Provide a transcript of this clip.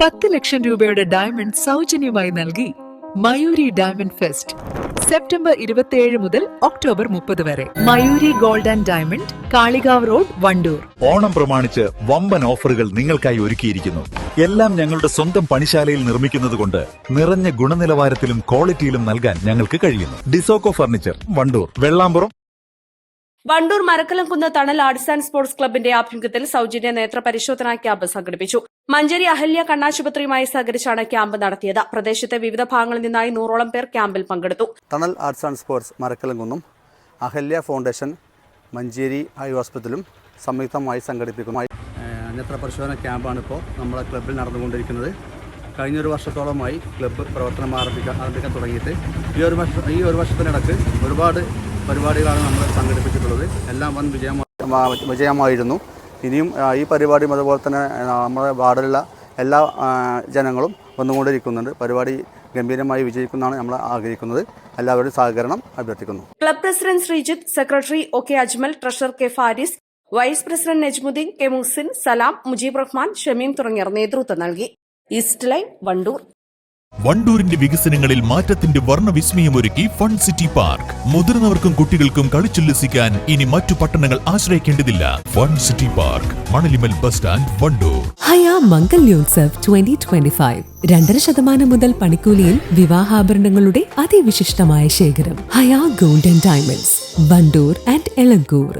പത്ത് ലക്ഷം രൂപയുടെ ഡയമണ്ട് സൗജന്യമായി നൽകി മയൂരി ഡയമണ്ട് ഫെസ്റ്റ് സെപ്റ്റംബർ ഇരുപത്തിയേഴ് മുതൽ ഒക്ടോബർ മുപ്പത് വരെ. Mayuri gold and diamond Kalikavu road Wandoor. Onam പ്രമാണിച്ച് വമ്പൻ ഓഫറുകൾ നിങ്ങൾക്കായി ഒരുക്കിയിരിക്കുന്നു. എല്ലാം ഞങ്ങളുടെ സ്വന്തം പണിശാലയിൽ നിർമ്മിക്കുന്നത് കൊണ്ട് നിറഞ്ഞ ഗുണനിലവാരത്തിലും ക്വാളിറ്റിയിലും നൽകാൻ ഞങ്ങൾക്ക് കഴിയുന്നു. ഡിസോക്കോ furniture Wandoor. Vellampuram. Wandoor Marakkalamkunnu Thanal arts and sports ക്ലബിന്റെ ആഭിമുഖ്യത്തിൽ സൗജന്യ നേത്ര പരിശോധനാ ക്യാമ്പ് സംഘടിപ്പിച്ചു. മഞ്ചേരി അഹല്യ കണ്ണാശുപത്രിയുമായി സഹകരിച്ചാണ് ക്യാമ്പ് നടത്തിയത്. പ്രദേശത്തെ വിവിധ ഭാഗങ്ങളിൽ നിന്നായി നൂറോളം പേർ ക്യാമ്പിൽ പങ്കെടുത്തു. തണൽ ആർട്സ് ആൻഡ് സ്പോർട്സ് മരക്കലംകുന്നും അഹല്യ ഫൗണ്ടേഷൻ മഞ്ചേരി ഐ ഹോസ്പിറ്റലും സംയുക്തമായി സംഘടിപ്പിക്കുന്നു അന്യത്ര നേത്ര പരിശോധന ക്യാമ്പാണ് ഇപ്പോൾ നമ്മുടെ ക്ലബ്ബിൽ നടന്നുകൊണ്ടിരിക്കുന്നത്. കഴിഞ്ഞൊരു വർഷത്തോളമായി ക്ലബ്ബ് പ്രവർത്തനം ആരംഭിക്കാൻ ആരംഭിക്കാൻ തുടങ്ങിയിട്ട് ഈ ഒരു വർഷ ഈ ഒരു വർഷത്തിനിടക്ക് ഒരുപാട് പരിപാടികളാണ് നമ്മൾ സംഘടിപ്പിച്ചിട്ടുള്ളത്. എല്ലാം വൻ വിജയമായി വിജയമായിരുന്നു. ഇനിയും ഈ പരിപാടിയും അതുപോലെ തന്നെ നമ്മുടെ വാർഡിലുള്ള എല്ലാ ജനങ്ങളും വന്നുകൊണ്ടിരിക്കുന്നുണ്ട്. പരിപാടി ഗംഭീരമായി വിജയിക്കുന്നതാണ് നമ്മൾ ആഗ്രഹിക്കുന്നത്. എല്ലാവരുടെയും സഹകരണം അഭ്യർത്ഥിക്കുന്നു. Club president Sreejith secretary O K Ajmal treasurer K Faris vice president Najmuddin K Muhsin Salam Mujeeb Rahman Shameem തുടങ്ങിയവർ നേതൃത്വം നൽകി. East line Wandoor. വണ്ടൂരിന്റെ വികസനങ്ങളിൽ മാറ്റത്തിന്റെ വർണവിസ്മയമൊരുക്കി ഫൺ സിറ്റി പാർക്ക്. മുതിർന്നവർക്കും കുട്ടികൾക്കും കളിച്ചുല്ലസിക്കാൻ ഇനി മറ്റു പട്ടണങ്ങൾ ആശ്രയിക്കേണ്ടതില്ല. Fun city park Manalimal bus stand Wandoor. Haya Mangalyotsav twenty twenty five രണ്ടര ശതമാനം മുതൽ പണിക്കൂലിയിൽ വിവാഹാഭരണങ്ങളുടെ അതിവിശിഷ്ടമായ ശേഖരം. Haya golden diamonds Wandoor and Elankur